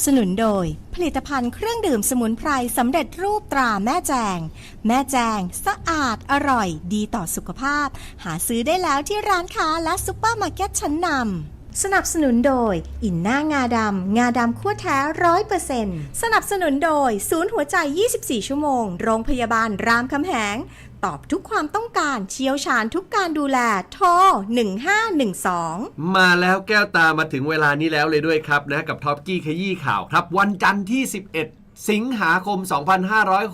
นับสนุนโดย ผลิตภัณฑ์เครื่องดื่มสมุนไพรสำเร็จรูปตราแม่แจง แม่แจง สะอาดอร่อย ดีต่อสุขภาพ หาซื้อได้แล้วที่ร้านค้าและซุปเปอร์มาร์เก็ตชั้นนำสนับสนุนโดย อินหน้างาดำ งาดำคั่วแท้ร้อยเปอร์เซ็นต์สนับสนุนโดย ศูนย์หัวใจ 24 ชั่วโมง โรงพยาบาลรามคำแหง ตอบทุกความต้องการเชี่ยวชาญทุกการดูแลโทร1512 มาแล้วแก้วตามาถึงเวลานี้แล้วเลยด้วยครับนะกับท็อปกี้ขยี้ข่าวครับ วันจันทร์ที่ 11สิงหาคม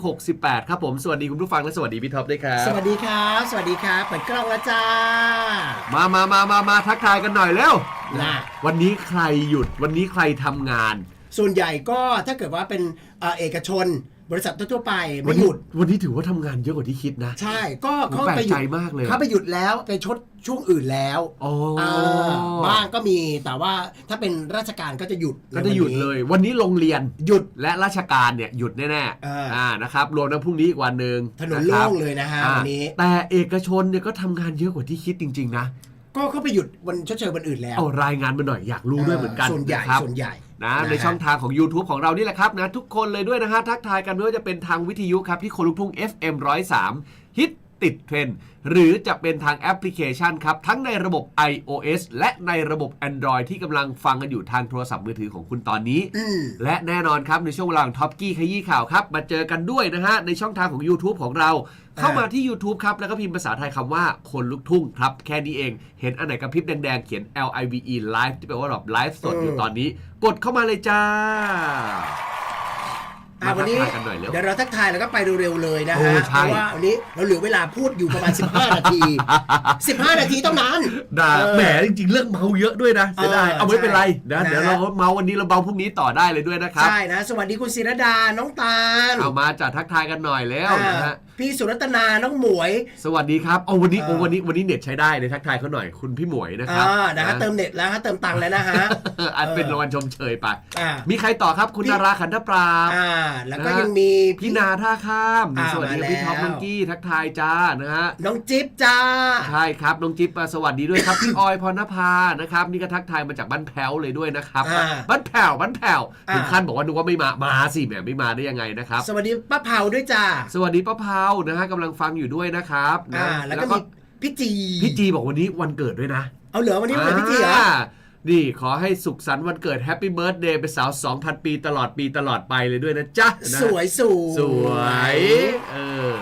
2568 ครับผม สวัสดีคุณผู้ฟังและสวัสดีพี่ท็อปด้วยครับ สวัสดีครับ สวัสดีครับ เปิดกล้องแล้วจ้า มามามามามาทักทายกันหน่อยเร็วน่ะวันนี้ใครหยุด วันนี้ใครทำงาน ส่วนใหญ่ก็ถ้าเกิดว่าเป็นเอ่อเอกชน บริษัททั่วๆไปวัไม่นี้หยุด วันนี้ถือว่าทำงานเยอะกว่าที่คิดนะใช่ก็เขาแปลกไปหยุใจดมากเลยเขาไปหยุดแล้วไปชดช่วงอื่นแล้วอ๋ออ่าบ้างก็มีแต่ว่าถ้าเป็นราชการก็จะหยุดก็จะหยุดในวันนี้เลย วันนี้โรงเรียนหยุด และราชการเนี่ยหยุดแน่เออๆอ่อ่านะครับ รวมทั้งพรุ่งนี้อีกวันหนึ่งถนนะคโล่รับงเลยนะฮะอ่าวันนี้ แต่เอกชนเนี่ยก็ทำงานเยอะกว่าที่คิดจริง ๆ นะก็เขาไปหยุดวันชดเชยวันอื่นแล้วเอารายงานมาหน่อยอยากรู้ด้วยเหมือนกันส่วนใหญ่นะครับ ส่วนใหญ่ นะนะฮะในช่องทางของ YouTube ของเรานี่แหละครับนะทุกคนเลยด้วยนะฮะทักทายกันไม่ว่าจะเป็นทางวิทยุครับที่คนลุกทุ่ง FM 103ฮิต ติดเทรนด์หรือจะเป็นทางแอปพลิเคชันครับ ทั้งในระบบ iOS และในระบบ Android ที่กำลังฟังกันอยู่ทางโทรศัพท์มือถือของคุณตอนนี้อืมและแน่นอนครับในช่วงเวลาของท็อปกี้ขยี้ข่าวครับ มาเจอกันด้วยนะฮะ ในช่องทางของ YouTube ของเรา เข้ามาที่ YouTube ครับ แล้วก็พิมพ์ภาษาไทยคำว่าคนลุกทุ่งครับ แค่นี้เอง เห็นอันไหนกระพริบแดงๆ เขียน L I V E Live ที่แปลว่าแบบไลฟ์สดอยู่อืมตอนนี้ กดเข้ามาเลยจ้า อะมาวันนี้ทักทายกันหน่อยเร็วเดี๋ยวเราทักทายแล้วก็ไปเร็วๆเลยนะโอ้ฮะใช่ เพราะว่าวันนี้เราเหลือเวลาพูดอยู่ประมาณ 15 นาที 15 นาทีต้องนานด่าเออแหมจริงๆเรื่องเมาเยอะด้วยนะเสียดายเออเอาไม่เป็นไรใช่นะนะเดี๋ยวเราเมาวันนี้เราเมาพรุ่งนี้ต่อได้เลยด้วยนะครับ ใช่นะ สวัสดีคุณศิรดา น้องตาลเอามาจัดทักทายกันหน่อยแล้วนะฮะอ่าพี่สุรัตนา น้องหมวย สวัสดีครับเอาวันนี้เออ โอ้วันนี้วันนี้เน็ตใช้ได้เลยทักทายเขาหน่อยคุณพี่หมวยนะครับอ่านะฮะเติมเน็ตแล้วฮะเติมตังค์แล้วนะฮะเอออันเป็นรางวัลชมเชยไป อ่า มีใครต่อครับคุณพี่นาราขันธปราบ อ่าแล้วก็นะฮะยังมีพี่นาท่าข้ามอ่าสวัสดีครับพี่มาแล้วท็อปน้องกี้ทักทายจ้านะฮะน้องจิ๊บจ้าใช่ครับน้องจิ๊บมาสวัสดีด้วยครับพี่ออยพรณภานะครับนี่ก็ทักทายมาจากบ้านแพ้วเลยด้วยนะครับอ่าบ้านแผ่วบ้านแผ่วอ่าถึงขั้นบอกว่านึกว่าไม่มามาสิแหมไม่มาได้ยังไงนะครับ สวัสดีป้าเผาด้วยจ้าสวัสดีป้าเผานะฮะกำลังฟังอยู่ด้วยนะครับนะอ่าแล้วก็มีพี่จีพี่จีบอกวันนี้วันเกิดด้วยนะ เอาเหลือวันนี้วันเกิดพี่จีเหรอา นี่ขอให้สุขสันต์วันเกิดแฮปปี้เบิร์ดเดย์เป็นสาว 2,000 ปีตลอดปีตลอดไปเลยด้วยนะจ๊ะนะสวยสวยสวย เออ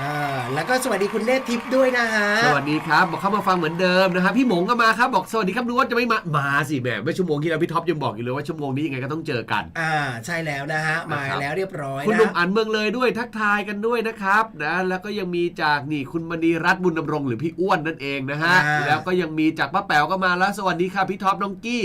อ่าแล้วก็สวัสดีคุณเนธทิพย์ด้วยนะฮะ สวัสดีครับ บอกเข้ามาฟังเหมือนเดิมนะครับพี่หมงก็มาครับ บอกสวัสดีครับดูว่าจะไม่มา มาสิแหมเมื่อชั่วโมงที่แล้วพี่ท็อปยังบอกอยู่เลยว่าชั่วโมงนี้ยังไงก็ต้องเจอกัน อ่าใช่แล้วนะฮะ มานะครับ แล้วเรียบร้อยคุณนะหนุ่มอันเมืองเลยด้วยทักทายกันด้วยนะครับนะแล้วก็ยังมีจากนี่คุณมณีรัตน์บุญดำรงหรือพี่อ้วนนั่นเองนะฮะอ่า แล้วก็ยังมีจากป้าแป๋วก็มาแล้วสวัสดีค่ะพี่ท็อปน้องกี้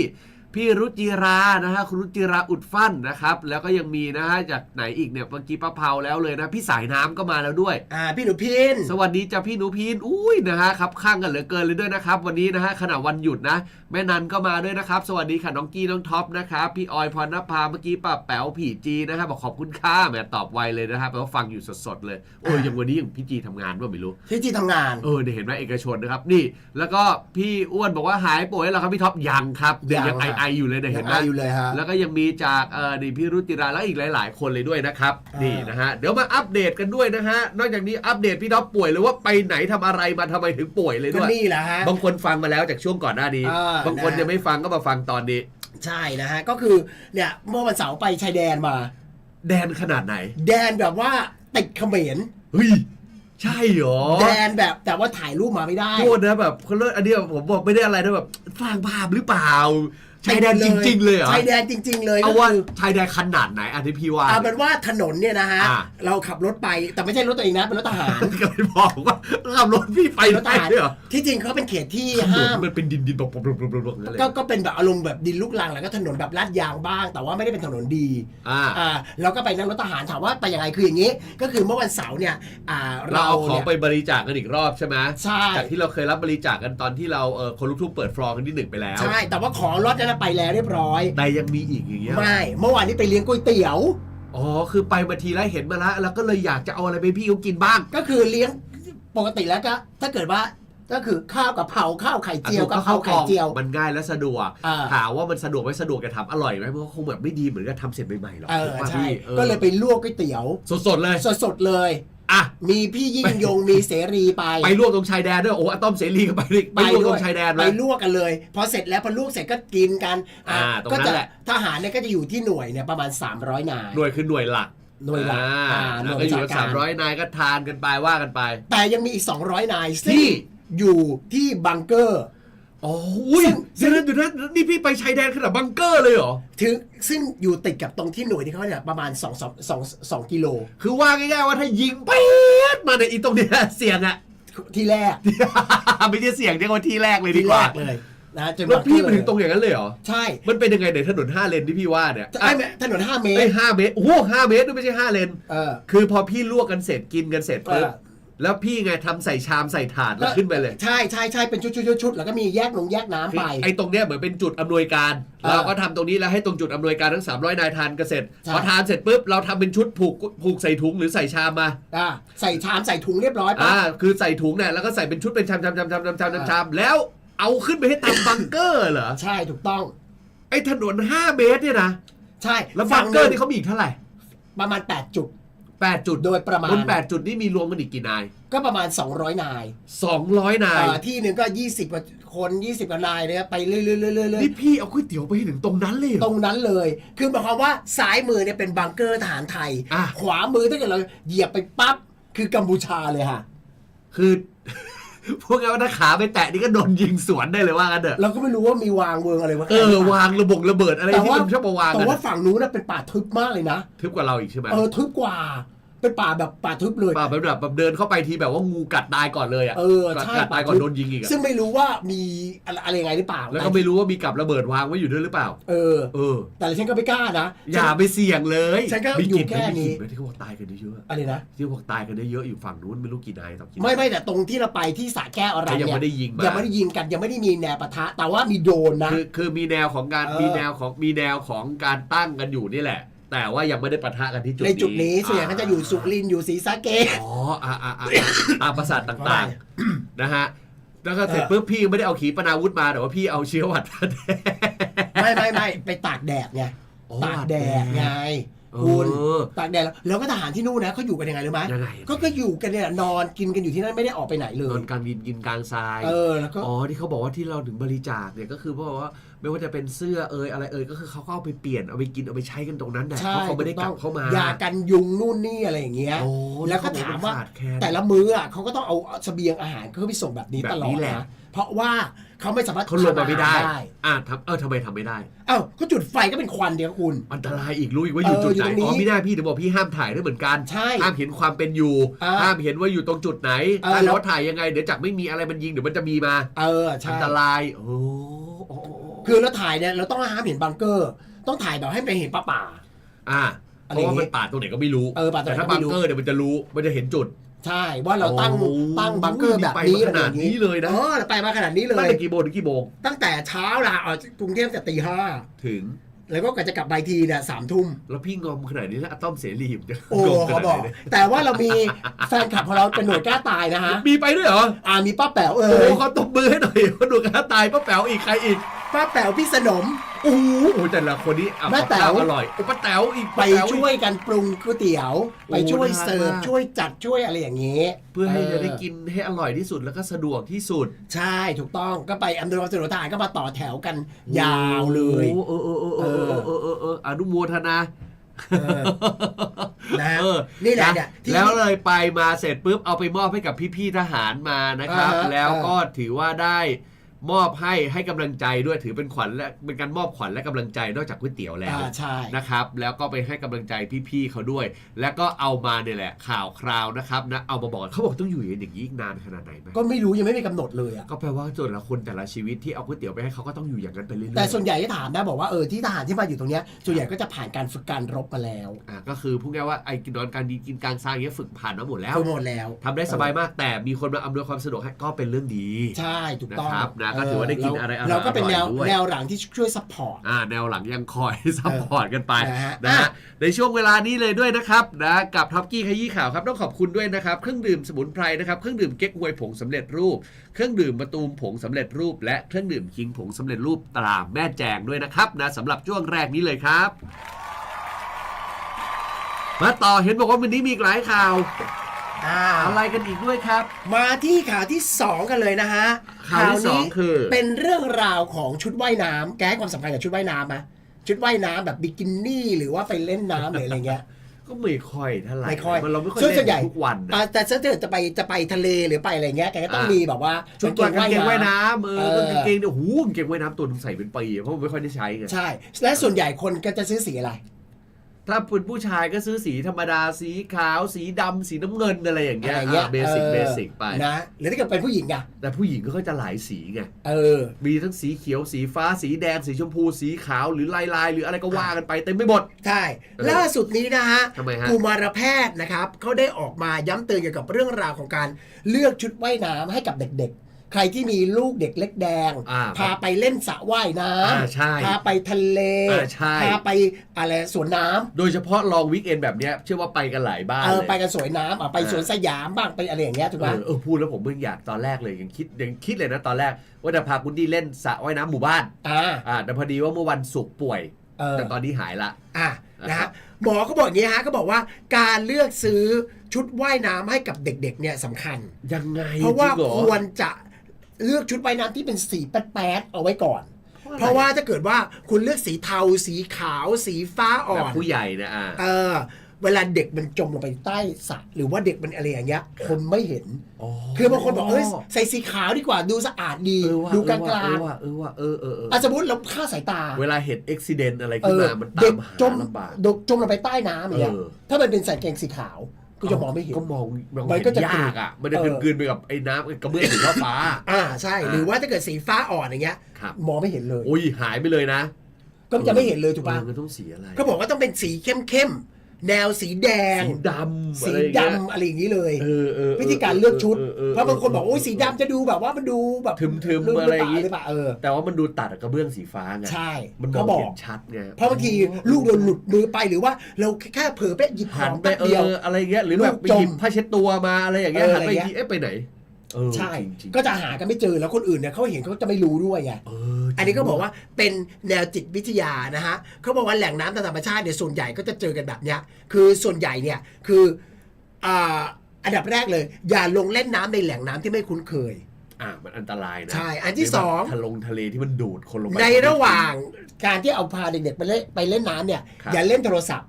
พี่รุจิรานะฮะคุณรุจิราอุดฟั่นนะครับ แล้วก็ยังมีนะฮะจากไหนอีกเนี่ยเมื่อกี้ป้าเผาแล้วเลยนะพี่สายน้ำก็มาแล้วด้วย อ่าพี่หนูพินสวัสดีจ้าพี่หนูพีนอุ้ยนะฮะครับข้างกันเหลือเกินเลยด้วยนะครับ วันนี้นะฮะขณะวันหยุดนะ แม่นันก็มาด้วยนะครับ สวัสดีค่ะน้องกี้น้องท็อปนะครับพี่ออยพรณภาเมื่อกี้ป้าแป๋วผีจีนะฮะบอกขอบคุณค่าแหมตอบไวเลยนะฮะแปลว่าฟังอยู่สดๆเลยโอ้ยอย่างวันนี้อย่างพี่จีทำงานว่าไม่รู้พี่จีทำงานเออเนี่ยเห็นไหมเอกชนนะครับนี่ แล้วก็พี่อ้วนบอกว่าหายป่วยแล้วครับพี่ท็อปยังครับเนี่ยยังไอยังไออะอยู่เลยเนี่ยยัเห็งนไหมอาอยู่เลยฮะ แล้วก็ยังมีจากเออนี่พี่รุติราและอีกหลาย ๆ คนเลยด้วยนะครับอ่านี่ นี่นะฮะเดี๋ยวมาอัปเดตกันด้วยนะฮะนอกจากนี้อัปเดตพี่ท็อปป่วยหรือว่าไปไหนทำอะไรมาทำไมถึงป่วยเลยก็ด้วย นี่แหละฮะ บางคนฟังมาแล้วจากช่วงก่อนหน้านี้ อ่าบางคนนะ ยังไม่ฟังก็มาฟังตอนนี้ ใช่นะฮะ ก็คือเนี่ยเมื่อวันเสาร์ไปชายแดนมา แดนขนาดไหนแดนแบบว่าติดเขมรเฮ้ยใช่เหรอแดนแบบแต่ว่าถ่ายรูปมาไม่ได้ โทษนะแบบเขาเลิกอันเนี้ยผมบอกไม่ได้อะไรนะแบบสร้างภาพหรือเปล่า ชายแดนจริง ๆ เลยเหรอชายแดนจริง ๆ เลยเอาก็ว่าคือชายแดนขนาดไหนอันที่พี่ว่าเอาเป็นว่าถนนเนี่ยนะฮะอ่าเราขับรถไปแต่ไม่ใช่รถตัวเองนะเป็นรถทหารก็ไม่บอกว่าขับรถพี่ไปรถทได้หารด้วยเหรอที่จริงเขาเป็นเขตที่ถนห้านมมันเป็นดินดินบอกบอกบอกบอกบอกอะไรก็ก็เป็นแบบอารมณ์แบบดินลูกรังแล้วก็ถนนแบบลาดยางบ้าง แต่ว่าไม่ได้เป็นถนนดีอ่าอ่าเราก็ไปนั่งรถทหารถามว่าไปยังไงคืออย่างนี้ ก็คือเมื่อวันเสาร์เนี่ยอ่าเราเราเอาของเนี่ยไปบริจาคกันอีกรอบใช่ไหมใช่จากที่เราเคยรับบริจาคกันตอนที่เราเออคนลุกทุ่งเปิดฟลอร์กันที่หนึ่งไปแล้วใช่แต่ว่าของรถนั้นนะไปแล้วเรียบร้อย แต่ยังมีอีกอย่างเงี้ยไม่เมื่อวานนี้ไปเลี้ยงก๋วยเตี๋ยว อ๋อ คือไปมาทีแล้วเห็นมาแล้วแล้วก็เลยอยากจะเอาอะไรไปให้พี่เขากินบ้าง ก็คือเลี้ยงปกติแล้วก็ถ้าเกิดว่าก็คือข้าวกะเพราข้าวไข่เจียวอะกะเพราไข่เจียวมันง่ายและสะดวกอ่าถามว่ามันสะดวกไม่สะดวกจะทำอร่อยไหมมันก็คงแบบไม่ดีเหมือนกับทำเสร็จใหม่ๆหรอกเออถูกป่ะใช่พี่ออก็เลยไปลวกก๋วยเตี๋ยว สดๆเลย สดๆเลย อะ มีพี่ยิ่งยงมีเสรีไป ไปลวกตรงชายแดนด้วยโอ้อะต้อมเสรีก็ไปด้วยไปลวกตรงชายแดนไปเลยลวกกันเลย พอเสร็จแล้วพอลวกเสร็จก็กินกันอะอ่าตรงก็นั้นจะแหละทหารเนี่ยก็จะอยู่ที่หน่วยเนี่ยประมาณ 300 นายหน่วยคือหน่วยหลักหน่วยหลักอ่าอ่าหแล้น่ววยก็อยู่วิกันชาสามการร้อยนายก็ทานกันไปว่ากันไป แต่ยังมีอีก 200 นายซึ่งที่อยู่ที่บังเกอร์ โอ้ยซึ่เดี๋ยงวนะเดี๋ยวนะนี่พี่ไปชายแดนขนาดบังเกอร์เลยเหรอ ถึงซึ่งอยู่ติดกับตรงที่หน่วยที่เขาเนี่ยประมาณ2 2 2 2กิโล คือว่าง่ายๆว่าถ้ายิงปี๊ดมาในยอีตรงเนี้ยเสียงอะ ที่แรกไม่ใช่เสียงเรียกว่าที่แรกเลยดีที่กแรว่ากเลยนะจนแล้วพี่บัมางเกอถึงตรงอย่างนั้นเลยเหรอ ใช่มันเป็นยังไงในถนนห้าเลนที่พี่ว่าเนี่ยไอ้แม่ถนน5เมตไอ้รห้าเมตรโอ้โหห้าเมตรด้วยไม่ใช่ห้าเลน เออ คือพอพี่ลวกกันเสร็จกินกันเสร็จปุ๊บเออ แล้วพี่ไงทำใส่ชามใส่ถาดแล้วขึ้นไปเลย ใช่ใช่ใช่เป็นชุดชุดชุดชุดแล้วก็มีแยกลงแยกน้ำคือไปไอ้ตรงเนี้ยเหมือนเป็นจุดอำนวยการ เออเราก็ทำตรงนี้แล้วให้ตรงจุดอำนวยการทั้ง 300 นายทานกันเสร็จใช่ พอทานเสร็จปุ๊บเราทำเป็นชุดผูกผูกใส่ถุงหรือใส่ชามมาอ่าใส่ชามใส่ถุงเรียบร้อยอ่าปะคือใส่ถุงเนี่ยแล้วก็ใส่เป็นชุดเป็นชามชามชามชามชามชามชามชามแล้วเอาขึ้นไปให้ตามบังเกอร์เหรอใช่ถูกต้อง ไอ้ถนน 5 เมตรเนี่ยนะใช่แล้วบัฝั่งงเกอร์หนี่เขามีอีกเท่าไหร่ ประมาณ 8 จุด 8 จุดโดยประมาณ บน 8 จุดนี่มีรวมกันอีกกี่นาย ก็ประมาณ 200 นาย200 นาย เอ่อที่หนึ่งก็ 20กว่าคน 20กว่านายเนี่ยไปเรื่อยๆเรื่อยๆเรื่อยนี่พี่เอาก๋วยเตี๋ยวไปให้ถึงตรงนั้นเลยเหรๆตอรงนั้นเลย คือหมายความว่าซ้ายมือเนี่ยเป็นบังเกอร์ทหารไทย อะ ขวามือถ้าเกิดเราเหยียบไปปั๊บ คือกัมพูชาเลยค่ะคือ พวกเราถ้าขาไปแตะนี่ก็โดนยิงสวนได้เลยว่ากันเถอะเราก็ไม่รู้ว่ามีวางเวิงอะไรวะเออ วางระบงระเบิดอะไรแต่ที่ว่ามันชอบมาวางแต่กันว่าฝั่งนู้นน่ะเป็นป่าทึบมากเลยนะ ทึบกว่าเราอีกใช่ไหมเออทึบกว่า เป็นป่าแบบป่าทึบเลยป่าแบบแบบแบบเดินเข้าไปทีแบบว่างูกัดตายก่อนเลยอะเออกัดใช่กัดตายก่อนโดนยิงอีกอะซึ่งไม่รู้ว่ามีอะไรอะไรยังไงหรือเปล่า แล้วก็ไม่รู้ว่ามีกับระเบิดวางไว้อยู่ด้วยหรือเปล่า เออเออ แต่ฉันก็ไม่กล้านะ อย่าไปเสี่ยงเลยฉันก็มีอยู่กลิ่นแค่ไหมมีนี้กลิ่นไหมที่เขาบอกตายกันเยอะๆอะไรนะที่เขาบอกตายกันเยอะๆอยู่ฝั่งนู้นไม่รู้กี่นายต่อกี่นายไม่ไม่แต่ตรงที่เราไปที่สระแก้วอะไรแต่ยังเนี่ยไม่ได้ยิงมายังไม่ได้ยิงกันยังไม่ได้มีแนวปะทะ แต่ว่ามีโดรนนะคือคือมีแนวของการเออมีแนวของมีแนวของการตั้งกันอยู่นี่แหละ แต่ว่ายังไม่ได้ปะทะกันที่จุดในนี้จุดนี้ส่วนใหญ่ก็จะอยู่สุรินทร์อยู่ศรีสะเกษ อ๋ออ่าอ่าอ่าตามประสาทต่างๆ นะฮะ แล้วก็เสร็จปุ๊บพี่ไม่ได้เอาขีปนาวุธมาแต่ว่าพี่เอาเชื้อหวัดมาแดงไม่ไม่ไม่ไปตากแดดไงอ๋อตากแดดไงเอคุณอ ตากแดดแล้วแล้วก็ทหารที่นู่นนะเขาอยู่กันยังไงรู้ไหมยังไง ก็ก็อยู่กันเนี่ยนอนกินกันอยู่ที่นั่นไม่ได้ออกไปไหนเลนอยนกลางดินกินกลางทราย เออแล้วก็ อ๋อที่เขาบอกว่าที่เราถึงบริจาคเนี่ยก็คือเพราะว่า ไม่ว่าจะเป็นเสื้อเอยอะไรเอยก็คือเขาก็เอาไปเปลี่ยนเอาไปกินเอาไปใช้กันตรงนั้นแหละใช่เพราะเขาไม่ได้กลับเข้ามายากันยุงนู่นนี่อะไรอย่างเงี้ยโอ้แล้วก็ถามว่าเขบอกนขดแคลนแต่ละมื้ออะเขาก็ต้องเอาเสบียงอาหารเขาไปส่งแบบนี้แบบตลอนี้ดแหละนะเพราะว่าเขาไม่สามารถเขาลงมาไม่ได้ทำอาหารอ่าทำเออทำไมทำไม่ได้เอ้าก็จุดไฟก็เป็นควันเดียวคุณอันตรายอีกรู้อีกว่าอยู่เออจุดไหนอยู่ตรงนี้อ๋อไม่ได้พี่ถึงบอกพี่ห้ามถ่ายด้วยเหมือนกันใช่ห้ามเห็นความเป็นอยู่อ่าห้ามเห็นว่าอยู่ตรงจุดไหนเออถ้าแล้วรถถ่ายยังไงเดี๋ยวจากไม่มีอะไรมันยิงเดี๋ยวมันจะมีมา เออใช่อันตรายโอ้โอ้โอ้โอ้ คือเราถ่ายเนี่ยเราต้องห้ามเห็นบังเกอร์ ต้องถ่ายแบบให้ไปเห็นป่าป่า อ่าอะเพไรอราะย่างว่างี้มันป่าดตรงไหนก็ไม่รู้เออป่าดตรงไหนแต่ถ้าก็ไม่บังรู้ เกอร์เนี่ยมันจะรู้มันจะเห็นจุด ใช่ว่าเราตั้งโอ้ตั้งบังเกอร์แบบนี้ไปมาขนาดนี้เลยนะ เออไปมาขนาดนี้เลตั้งย แต่กี่โมงถึงกี่โมงตั้งแต่เช้าละออกจากกรุงเทพแต่ตีห้าถึง แล้วก็กว่าจะกลับไปทีเนี่ยสามทุ่ม แล้วพี่งอมขนาดนี้แล้วอะต้อมเสรีมันจะโอ้งอมขเขานาดบอก ไหนเนี่ยแต่ว่าเรามีแฟนคลับของเราเป็นหน่วยกล้าตายนะฮะมีไปด้วยเหรออ่ามีป้าแป๋วเอโอ้โหอเขาตบมือให้หน่อยว่าดูการตายป้าแป๋วอีกใครอีก ป้าแป๋วพี่สนมโอ้โหโอ้แต่ละคนนี้อะป้าแต๋วอร่อยป้าแป๋วอีกไปช่วยกันปรุงก๋วยเตี๋ยว ไปช่วยเสิร์ฟช่วยจัดช่วยอะไรอย่างนี้ เพื่อให้จะได้กินให้อร่อยที่สุดแล้วก็สะดวกที่สุด ใช่ถูกต้องก็ไปอันวยคมสะดทหารก็มาต่อแถวกันยาวเลยเออเออเออเออเออเออเอออนุโมทนานอนี่แหละเนี่ยแล้วเลยไปมาเสร็จปุ๊บเอาไปมอบให้กับพี่ๆทหารมานะครับ แล้วก็ถือว่าได้ มอบให้ให้กำลังใจด้วยถือเป็นขวัญและเป็นการมอบขวัญและกำลังใจนอกจากก๋วยเตี๋ยวแล้วอ่าใช่ นะครับ แล้วก็ไปให้กำลังใจพี่ๆเขาด้วย แล้วก็เอามาเนี่ยแหละข่าวคราวนะครับนะเอามาบอกเขาบอกต้องอยู่อย่างนี้อีกนานขนาดไหนไหมก็ไม่รู้ยังไม่มีกำหนดเลยอะก็แปลว่าแต่ละคนแต่ละชีวิตที่เอาก๋วยเตี๋ยวไปให้เขาก็ต้องอยู่อย่างนั้นไปเรื่อยๆ แต่ส่วนใหญ่ที่ถามนะบอกว่าเออที่ทหารที่มาอยู่ตรงเนี้ยส่วนใหญ่ก็จะผ่านการฝึกการรบมาแล้วอ่าก็คือพูดง่ายๆว่าไอ้กินนอนการดีกินกลางสร้างเงี้ยฝึกผ่านมาหมดแล้วฝึกหมดแล้วทำได้สบายมากแต่มีคนมาอำนวยความสะดวกให้ก็เป็นเรื่องดีใช่ถูกนะต้อง ครับนะก็ถือว่าได้กินอะไรอร่อยเราก็เป็นแนวๆด้วยแนวหลังที่ช่วยซัพพอร์ตอ่าแนวหลังยังคอยซัพพอร์ตกันไปนะฮะนะฮะอะในช่วงเวลานี้เลยด้วยนะครับนะกับท็อปกี้ขยี้ข่าวครับต้องขอบคุณด้วยนะครับเครื่องดื่มสมุนไพรนะครับเครื่องดื่มเก๊กฮวยผงสำเร็จรูป เครื่องดื่มประตูมผงสำเร็จรูป และเครื่องดื่มคิงผงสำเร็จรูปตราแม่แจงด้วยนะครับนะสำหรับช่วงแรกนี้เลยครับ มาต่อเห็นบอกว่าวันนี้มีอีกหลายข่าว อ่าอะไรกันอีกด้วยครับ มาที่ข่าวที่ 2 กันเลยนะฮะข่าวที่สองคือ เป็นเรื่องราวของชุดว่ายน้ำแกให้ความสำคัญกับชุดว่ายน้ำไหมชุดว่ายน้ำแบบบิกินี่หรือว่าไปเล่นน้ำหรืออะไรเงี้ย ก็ไม่ค่อยเท่าไหร่ไม่ค่อยมันเราไม่ค่อยส่วนเล่ใหญ่นทุกวันนะอ่าแต่ถ้าเกิดจะไปจะไปทะเลหรือไปอะไรเงี้ยแกก็ต้องอ่ามี มีแบบว่าชุดกางเกงว่ายน้ำเออเออ กางเกงเนี่ยหูกางเกงว่ายน้ำตัวหนึงใส่เป็นปีอะเพราะมันไม่ค่อยได้ใช้ไง ใช่ และส่วนใหญ่คนก็จะซื้อสีอะไร ถ้าเป็นผู้ชายก็ซื้อสีธรรมดาสีขาว สีดำสีน้ำเงินอะไรอย่างเงี้ยอะไรเงี้ยเบสิกออเบสิกไป นะหรือถ้าเกิดเป็นผู้หญิงอะแต่ผู้หญิงก็จะหลายสีไง เออ มีทั้งสีเขียวสีฟ้าสีแดงสีชมพูสีขาวหรือลายลายๆหรืออะไรก็ว่ากันไปเต็มไปหมด ใช่ เออล่าสุดนี้นะฮะทำไมฮะ กุมารแพทย์นะครับเขาได้ออกมาย้ำเตือนเกี่ยวกับเรื่องราวของการเลือกชุดว่ายน้ำให้กับเด็กๆ ใครที่มีลูกเด็กเล็กแดง อ่าพาไปเล่นสระว่ายน้อ่าใช่ำพาไปทะเล อ่าใช่ พาไปอะไรสวนน้ำโดยเฉพาะลองวิกเอนแบบเนี้ยเชื่อว่าไปกันหลายบ้านเออเลย ไปกันสวยน้ำอะไปสวนสยามบ้างไปอะไรอย่างเงี้ยถูกเอไหมอเออพูดแล้วผมเพิ่งอยากตอนแรกเลยยังคิดยังคิดเลยนะตอนแรก ว่าจะพาคุณดีเล่นสระว่ายน้ำหมู่บ้านอ่าอ่าแต่พอดีว่าเมื่อวันศุกร์ป่วย เออ แต่ตอนนี้หายละ อะนะครัฮะบหมอเขาบอกอย่างนี้ฮะเขาบอกว่าการเลือกซื้อชุดว่ายน้ำให้กับเด็กๆเนี่ยสำคัญ ยังไงเพราะว่าจงหอควรจะ เลือกชุดว่ายน้ำที่เป็นสีแป๊ดๆเอาไว้ก่อน เพราะว่าถ้าเกิดว่าคุณเลือกสีเทา สีขาว สีฟ้าอ่อแบบน ผู้ใหญ่นะอ่าเออ เวลาเด็กมันจมลงไปใต้สระหรือว่าเด็กมันอะไรอย่างเงี้ยคนไม่เห็น คือบางคนบอกเอ้ยใส่สีขาวดีกว่าดูสะอาดดี เออว่ะดูกลาเอองว่ะเออว่ะเออเออเออๆอะสมมติเราฆ่าสายตาเวลาเห็นอุบิเหตุอะไรเอขึ้นอมามันตาเด็กมหาจมลำบาก เด็กจมลงไปใต้น้ำอย่างเงี้ยเออ ถ้ามันเป็นใส่กางเกงสีขาว ก็จะมองไม่เห็น ก็มองมองมันเห็ก็นจะ ยากอะ มันจะเออ กลืนๆไปกับไอ้น้ำกระเบื้องสีฟ้าอ่าใช่อ่าหรือว่าถ้าเกิดสีฟ้าอ่อนอย่างเงี้ยครับ มองไม่เห็นเลยๆอุ้ยหายไปเลยนะก็จะไม่เห็นเลยถูกปะออมันต้องสีอะไรเขาบอกว่าต้องเป็นสีเข้มๆ แนวสีแดง สีดำสีอะไรอย่างเงี้ยดำอะไรอย่างนี้เลยเออเออวิธีการเลือกชุดออออเพราะบางคนบอกโอ้ยสีดำจะดูแบบว่ามันดูแบบทึมๆอะไรอย่างงี้หรือเปล่าเออแต่ว่ามันดูตัดกับกระเบื้องสีฟ้าไงใช่มันมก็องบอเห็กนชัดไงเพราะบางทีลูกโดนหลุดมือไปหรือว่าเราแค่เผลอไปหยิบขหัอนงไปแป๊บเอเดียวออะไรเงี้ยหรือแบบไปลูกจมหยิบผ้าเช็ดตัวมาอะไรอย่างเงี้ยเออหันไปอะไรอีกเงี้ยทีเอ๊ะไปไหน เออใช่ จริงๆ ก็จะหากันไม่เจอแล้วคนอื่นเนี่ยเขาเห็นเขาจะไม่รู้ด้วยไง เออจริงอันนี้ก็บอกว่าเป็นแนวจิตวิทยานะฮะเขาบอกว่าแหล่งน้ำตามธรรมชาติเนี่ยส่วนใหญ่ก็จะเจอกันแบบเนี้ย คือส่วนใหญ่เนี่ยคืออ่าอันดับแรกเลย อย่าลงเล่นน้ำในแหล่งน้ำที่ไม่คุ้นเคย อะมันอันตรายนะใช่อันที่หรืแบบสอง ทะลงทะเลที่มันดูดคนลงไป ในระหว่างการที่เอาพาเด็กๆไปเล่นไปเล่นน้ำเนี่ย ครับ อย่าเล่นโทรศัพท์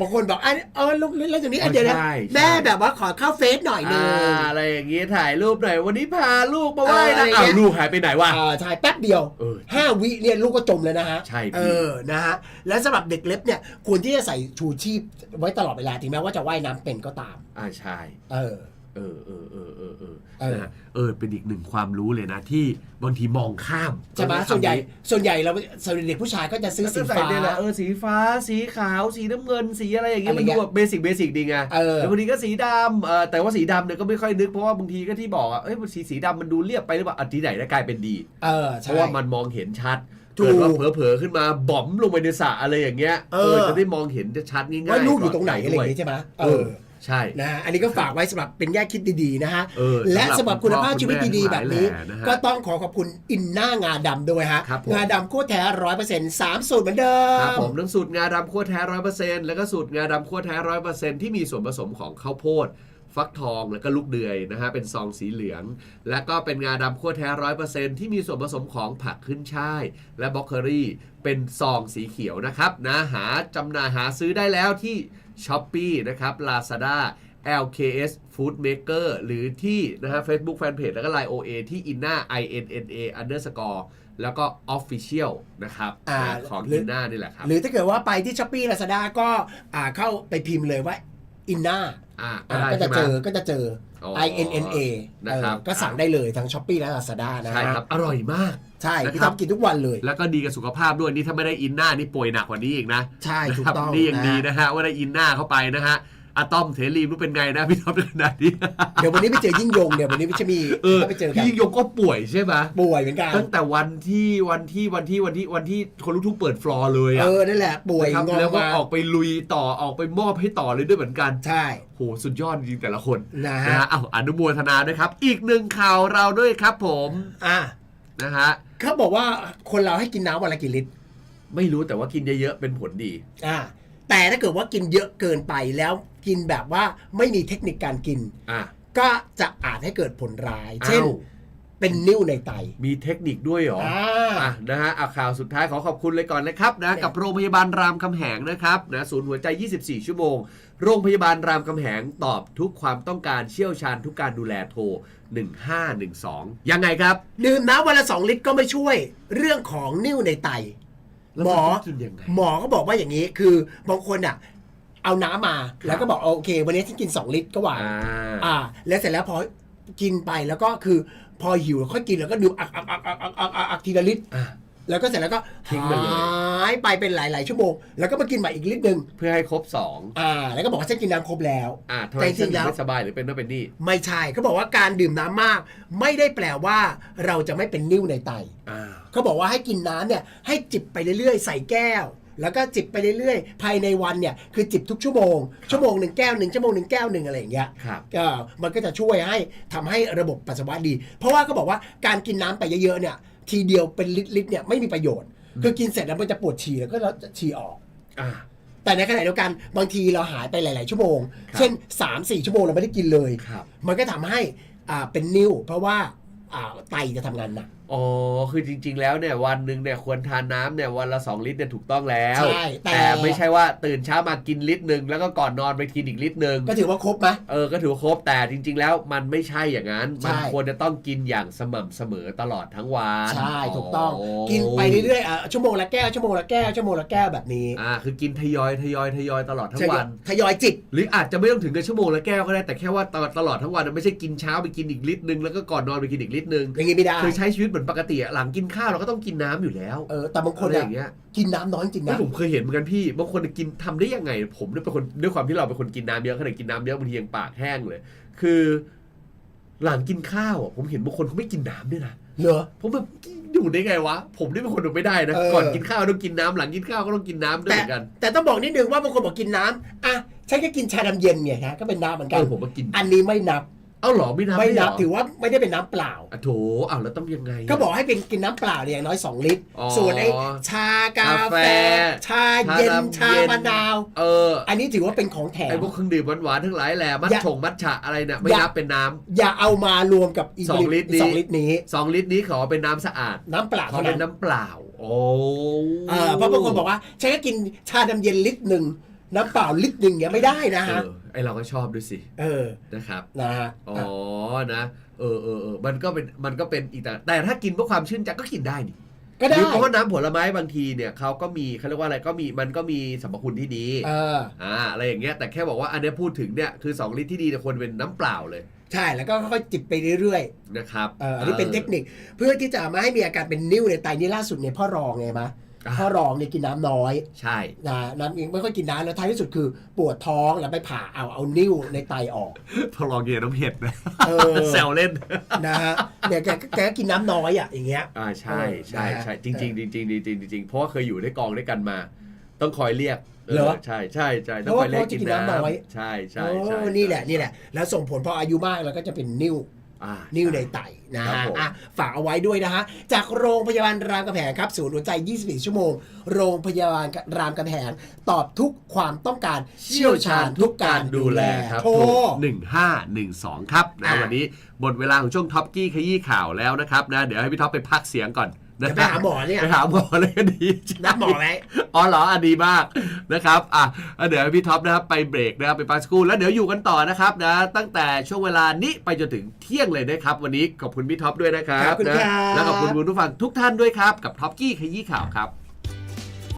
บางคนบอกอะเออลงเล่นตรงนี้อะเดี๋ยวนะใช่ใช่ แม่แบบว่าขอเข้าเฟซหน่อยนึอ่างอะไรอย่างเงี้ยถ่ายรูปหน่อยวันนี้พาลูกมาไหว้เอออะไรนะเงี้อ้าวย ลูกหายไปไหนวะ อ่าใช่แป๊บเดียวเออห้าวิเนี่ยลูกก็จมเลยนะฮะใช่พี่ เออนะฮะและสำหรับเด็กเล็กเนี่ยควรที่จะใส่ชูชีพไว้ตลอดเวลาถึงแม้ว่าจะว่ายน้ำเป็นก็ตาม อ่าใช่ เออ เออเออเออเออเออเออ นะฮะเออเป็นอีกหนึ่งความรู้เลยนะที่บางทีมองข้ามใช่ไหมเออส่วนใหญ่คำนี้ส่วนใยเราส่วนเด็กผู้ชายก็จะซื้อสีก็ใส่ฟ้า เนี่ยแหละเออสีฟ้าสีขาว สีน้ำเงิน สีอะไรอย่างเงี้ยอะไรมันเงี้ดูยแบบเบสิกเบสิกดีไงเออ แล้วบางทีก็สีดำเออแต่ว่าสีดำเนี่ยก็ไม่ค่อยนึกเพราะว่าบางทีก็ที่บอกอะเอ้ยสีสีดำมันดูเรียบไปหรือเปล่าอันที่ไหนได้กลายเป็นดี เออเพใช่ ราะว่ามันมองเห็นชัดถูกเกิดว่าเผลอๆขึ้นมาบ่อมลงไปในสระอะไรอย่างเงี้ยเออ จะได้มองเห็นชัดๆง่ายๆว่าลูกอยู่ตรงไหนปลอะไรดอภัย่างงี้ใช่ไหมเออ ใช่นะฮะอันนี้ก็ฝากไว้สำหรับเป็นแง่คิดดีๆนะฮะเออและสำหรับคุณภาพชีวิตดีๆ แบบนี้ทั้งหลายแหละนะฮะก็ต้องขอขอบคุณอินหน้างาดำด้วยฮะครับผมงาดำโคตรแท้ร้อยเปอร์เซ็นต์สามสูตรเหมือนเดิครับมผมทั้งสูตรงาดำขั้วแท้ร้อยเปอร์เซ็นต์แล้วก็สูตรงาดำขั้วแท้ร้อยเปอร์เซ็นต์ที่มีส่วนผสมของข้าวโพดฟักทองแล้วก็ลูกเดือยนะฮะเป็นซองสีเหลือง และก็เป็นงาดำขั้วแท้ร้อยเปอร์เซ็นต์ที่มีส่วนผสมของผักขึ้นช่าย และบล็อกเกอรี่ เป็นซองสีเขียวนะครับนะหาจำหน่ายหาซื้อได้แล้วที่ s h อ p e e นะครับ Lazada LKS Food Maker หรือที่นะฮะ Facebook Fanpage แล้วก็ Line OA ที่ inna i n n a underscore แล้วก็ official นะครับอ่านะของหรือ inna นี่แหละครับ หรือถ้าเกิดว่าไปที่ช้อปปี้ลาซาด้าก็อ่าเข้าไปพิมพ์เลยว่า อินหน้าอ่าอ่าได้ก็จะใช่ไหม เจอก็จะเจอ อ๋อ I N N A นะครับเออก็สั่งได้เลยทั้งช้อปปี้และลาซาด้านะใช่ครับ อร่อยมาก ใช่นะครับพี่ทำกินทุกวันเลย แล้วก็ดีกับสุขภาพด้วยนี่ถ้าไม่ได้อินหน้านี่ป่วยหนักกว่านี้อีกนะใช่ถูกนะครับต้องนี่ยังดีนะนะฮะว่าได้อินหน้าเข้าไปนะฮะ อะตอมเสรีรู้เป็นไงนะพี่ท็อปขนาดนี้เดี๋ยววันนี้ไปเจอยิ่งยงเนี่ยวันนี้จะมีเออก็ไปเจอกันพี่ยิ่งยงก็ป่วยใช่ไหมป่วยเหมือนกันตั้งแต่วันที่วันที่วันที่วันที่วันที่คนลูกทุ่งเปิดฟลอร์เลยเออะอนั่นแหละป่วยนะครับงอแล้วก็มาออกไปลุยต่อออกไปมอบให้ต่อเลยด้วยเหมือนกันใช่โหสุดยอดจริงๆแต่ละคนนะนะฮะฮะอ้าวอนุโมทนาด้วยครับ อีกหนึ่งข่าวเราด้วยครับ ผมอะนะฮะเขาบอกว่าคนเราให้กินน้ำวันละกี่ลิตรไม่รู้แต่ว่ากินเยอะๆเป็นผลดี อ่า แต่ถ้าเกิดว่ากินเยอะเกินไปแล้วกินแบบว่าไม่มีเทคนิคการกิน อะ ก็จะอาจให้เกิดผลร้าย เช่น อ้าว เป็นนิ่วในไตมีเทคนิคด้วยเหรอ อ่า อะนะฮะเอาข่าวสุดท้ายขอขอบคุณเลยก่อนนะครับนะเนี่ยกับโรงพยาบาลรามคำแหงนะครับนะศูนย์หัวใจ 24 ชั่วโมง โรงพยาบาลรามคำแหงตอบทุกความต้องการเชี่ยวชาญทุกการดูแลโทร 1512 ยังไงครับ ดื่มน้ำวันละสองลิตรก็ไม่ช่วย เรื่องของนิ่วในไต หมอหมอก็บอกว่าอย่างนี้คือบางคนอะ เอาน้ำมาแล้วก็บอกโอเค วันนี้ฉันกิน 2 ลิตรก็หวานอ่า อ่า แล้วเสร็จแล้วพอกินไปแล้วก็คือพอหิวแล้วค่อยกินแล้วก็ดูอักอักอักอักอักอักทีละลิตร แล้วก็เสร็จแล้วก็ทิ้งไปเลยหายไปเป็นหลาย ๆ ชั่วโมง แล้วก็มากินใหม่อีกลิตรหนึ่งเพื่อให้ครบ2อ่า แล้วก็บอกว่าฉันกินน้ำครบแล้ว อ่าทำไมแต่จริฉันงๆแล้วไม่สบายหรือเป็นโน่นเป็นนี่ ไม่ใช่เขาบอกว่าการดื่มน้ำมาก ไม่ได้แปลว่าเราจะไม่เป็นนิ่วในไต อ่า เขาบอกว่าให้กินน้ำเนี่ยให้จิบไปเรื่อย ๆ ใส่แก้ว แล้วก็จิบไปเรื่อย ๆ ภายในวันเนี่ยคือจิบทุกชั่วโมง ชั่วโมงหนึ่งแก้วหนึ่งชั่วโมงหนึ่งแก้วหนึ่งอะไรอย่างเงี้ยครับ ก็มันก็จะช่วยให้ทำให้ระบบปัสสาวะดี เพราะว่าเขาบอกว่าการกินน้ำไปเยอะๆเนี่ย ทีเดียวเป็นลิตรๆเนี่ยไม่มีประโยชน์ คือกินเสร็จแล้วมันจะปวดฉี่แล้วก็จะฉี่ออก อ่า แต่ในขณะเดียวกันบางทีเราหายไปหลาย ๆ ชั่วโมง ครับเช่น 3-4 ชั่วโมงเราไม่ได้กินเลย ครับ มันก็ทำให้อ่าเป็นนิ่วเพราะว่าอ่าไตจะทำงานหนัก อ๋อ คือจริง ๆ แล้วเนี่ยวันหนึ่งเนี่ยควรทานน้ำเนี่ยวันละ 2 ลิตรเนี่ยถูกต้องแล้ว ใช่แต่ แต่ไม่ใช่ว่าตื่นเช้ามากินลิตรหนึ่งแล้วก็ก่อนนอนไปกินอีกลิตรหนึ่งก็ถือว่าครบไหม เออ ก็ถือว่าครบแต่จริง ๆ แล้วมันไม่ใช่อย่างนั้น ใช่ มันควรจะต้องกินอย่างสม่ำเสมอตลอดทั้งวันใช่ถูกต้อง กินไปเรื่อยๆอะชั่วโมงละแก้วชั่วโมงละแก้วชั่วโมงละแก้วแบบนี้อ่า คือกินทยอยทยอยทยอยตลอดทั้งวัน ทยอยจิบ หรืออาจจะไม่ต้องถึงกับชั่วโมงละแก้วก็ได้แต่แค่ว่าตลอดตลอดทั้งวันนะไม่ใช่กินเช้าไปกินอีกลิตรหนึ่งแล้วก็ก่อนนอนไปกินอีกลิตรหนึ่งอย่างงี้ไม่ได้ คือใช้ชีวิตเหมือนปกติอะหลังกินข้าวเราก็ต้องกินน้ำอยู่แล้วเออแต่บางคนอะไรออะย่างเงี้ยกินน้ำน้อยจริงไม่นะผมเคยเห็นเหมือนกันพี่บางคนกินทำได้ยังไง ผมเนี่ยเป็นคนด้วยความที่เราเป็นคนกินน้ำเยอะขนาดกินน้ำเยอะบางทียังปากแห้งเลย คือ หลังกินข้าวอะผมเห็นบางคนเขาไม่กินน้ำด้วยนะ เหรอ ผมแบบอยู่ได้ไงวะ ผมนี่เป็นคนดูไม่ได้นะ เออ ก่อนกินข้าวต้องกินน้ำหลังกินข้าวก็ต้องกินน้ำด้วยแต่เหมือนกันแต่ต้องบอกนิดนึงว่าบางคนบอกกินน้ำอะฉันก็กินชาดำเย็นเนี่ยนะก็เป็นน้ำเหมือนเอกันอผมมากิน อันนี้ไม่นับ เอ้าเหรอไม่นับไม่ด้วยเหรนับถือว่าไม่ได้เป็นน้ำเปล่าอะโถอ้าวแล้วต้องยังไงะ ก็บอกให้เป็นกินน้ำเปล่าเนี่ยอย่างน้อย 2 ลิตร อ๋อส่วนไอ้ชากากาแฟแฟ ชาเย็นชาชาดำเย็นมะนาว เอออันนี้ถือว่าเป็นของแถไอ้มพวกเครื่องดื่มหวานๆทั้งหลายแหละมัดอย่าฉงมัดฉะอะไรเนี่ยไม่อย่านับเป็นน้ำอย่าเอามารวมกับอีกสองลิตรนี้สองลิตรนี้สองลิตรนี้ขอเป็นน้ำสะอาดน้ำเปล่าเขาเท่าเป็นั้นนน้ำเปล่า โอ้เออเพราะบางคนบอกว่าฉันก็กินชาดำเย็นลิตรหนึ่งน้ำเปล่าลิตรหนึ่งเนี่ยไม่ได้นะเอฮะอไอเราก็ชอบด้วยสิเออนะครับนะฮะอ๋อนะเออเออเออมันก็เป็นมันก็เป็นอีกแต่แต่ถ้ากินเพื่อความชื่นใจก็กินได้นี่ก็หได้รือเพราะว่าน้ำผลไม้บางทีเนี่ยเขาก็มีเขาเรียกว่าอะไรก็มีมันก็มีสรรพคุณที่ดีเอออ่าอะไรอย่างเงี้ยแต่แค่บอกว่าอันเนี้ยพูดถึงเนี่ยคือ 2 ลิตรที่ดีเนี่ยควรเป็นน้ำเปล่าเลย ใช่แล้วก็ค่อยๆจิบไปเรื่อยนะครับๆเอออันนี้เป็นเทคนิคเพื่อที่จะไม่ให้มีอาการเป็นนิ่วในไตนี่ล่าสุดเนี่ยพ่อรองไงมะอ่า พ่อรองเนี่ยกินน้ำน้อยใช่นะน้ำเองไม่ค่อยกินน้ำแล้วท้ายที่สุดคือปวดท้องแล้วไปผ่าเอาเอานิ่วในไตออกพอลองเย็นน้ำเห็ดนะเออแซวเล่นนะฮะเนี่ยแกแกก็กินน้ำน้อยอะอย่างเงี้ยอ่าใช่ใช่เออนะฮะใช่จริงจริงๆจริงๆจริงๆจริงๆเพราะว่าเคยอยู่ในกองด้วยกันมา ต้องคอยเรียกเหรอใช่ใช่ใช่ต้องคอยเรียกเพราะว่าเขาจะกินน้ำน้อยใช่ใช่โอ้ใช่นี่แหละนี่แหละแล้วส่งผลพออายุมากแล้วก็จะเป็นนิ่วอ่า นิ่วในไตนะครัฮะบผมอะฝากเอาไว้ด้วยนะฮะ จากโรงพยาบาลรามคำแหงครับ ศูนย์หัวใจ 24 ชั่วโมง โรงพยาบาลรามคำแหง ตอบทุกความต้องการ เชี่ยวชาญทุกการดูแลครับโทรหนึ่งห้าหนึ่งสองครับนะอะวันนี้หมดเวลาของช่วงท็อปกี้ขยี้ข่าวแล้วนะครับนะ เดี๋ยวให้พี่ท็อปไปพักเสียงก่อน เดี๋นะยวไปหาหมอเนี่ยไปหาหมอเลยก็ดีนัดหมอไว้อ๋อเหรออันดีมากนะครับอะเดี๋ยวให้พี่ท็อปนะครับไปเบรกนะครับไปพักสักครู่แล้วเดี๋ยวอยู่กันต่อนะครับนะตั้งแต่ช่วงเวลานี้ไปจนถึงเที่ยงเลยนะครับ วันนี้ขอบคุณพี่ท็อปด้วยนะครับขอบคุณนะครับแล้วขอบคุณคุณผู้ฟังทุกท่านด้วยครับ กับท็อปกี้ขยี้ข่าวครับ